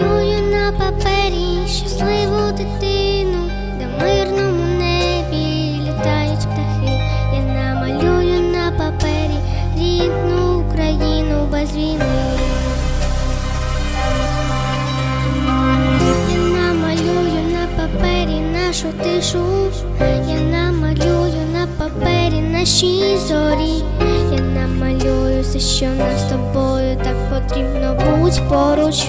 малюю на папері щасливу дитину, де в мирному небі літають птахи. Я намалюю на папері рідну Україну без війни. Я намалюю на папері нашу тишу. Я намалюю на папері наші зорі. Я намалюю все, що нас тобою так потрібно будь поруч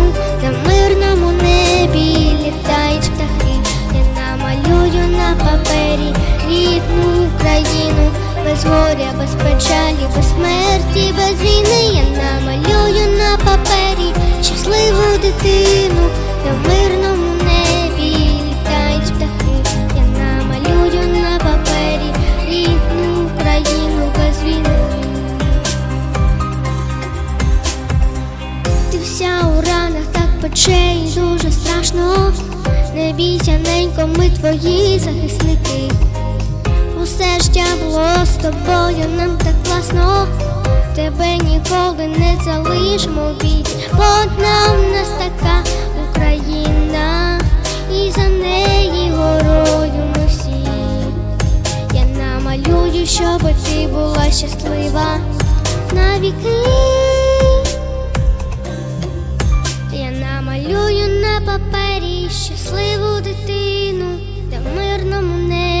без горя, без печалі, без смерті, без війни. Я намалюю на папері щасливу дитину, на мирному небі літають птахи. Я намалюю на папері рідну Україну без війни. Ти вся у ранах так пече і дуже страшно. Не бійся, ненько, ми твої захисники. Тобою, нам так класно. Тебе ніколи не залишимо в біді, бо одна в нас така Україна, і за неї горою ми всі. Я намалюю, щоб ти була щаслива навіки. Я намалюю на папері щасливу дитину, де в мирному небі